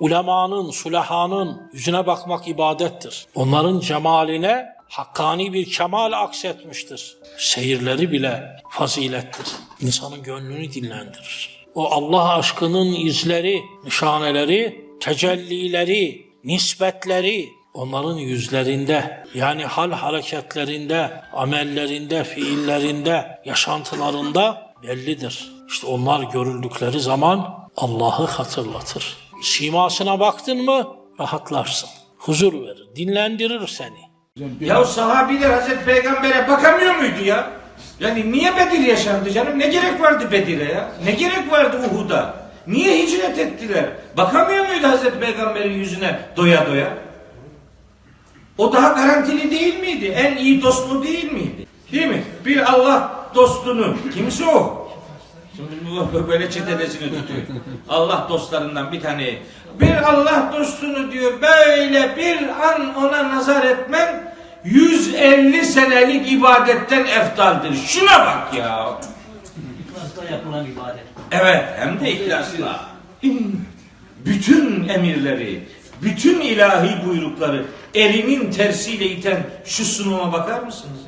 Ulemanın, sulahanın yüzüne bakmak ibadettir. Onların cemaline hakkani bir kemal aksetmiştir. Seyirleri bile fazilettir. İnsanın gönlünü dinlendirir. O Allah aşkının izleri, nişaneleri, tecellileri, nispetleri onların yüzlerinde yani hal hareketlerinde, amellerinde, fiillerinde, yaşantılarında bellidir. İşte onlar görüldükleri zaman Allah'ı hatırlatır. Simasına baktın mı rahatlarsın. Huzur verir, dinlendirir seni. Ya sahabiler Hazreti Peygamber'e bakamıyor muydu ya? Yani niye Bedir yaşandı canım? Ne gerek vardı Bedir'e ya? Ne gerek vardı Uhud'a? Niye hicret ettiler? Bakamıyor muydu Hazreti Peygamber'in yüzüne doya doya? O daha garantili değil miydi? En iyi dostu değil miydi? Değil mi? Bir Allah dostunun kimse o. Şimdi bu böyle çetelesini tutuyor. Allah dostlarından bir tane. Bir Allah dostunu diyor böyle bir an ona nazar etmen 150 senelik ibadetten eftaldir. Şuna bak ya. İhlasla yapılan ibadet. Evet hem de ihlasla. Bütün emirleri, bütün ilahi buyrukları elinin tersiyle iten şu sunuma bakar mısınız?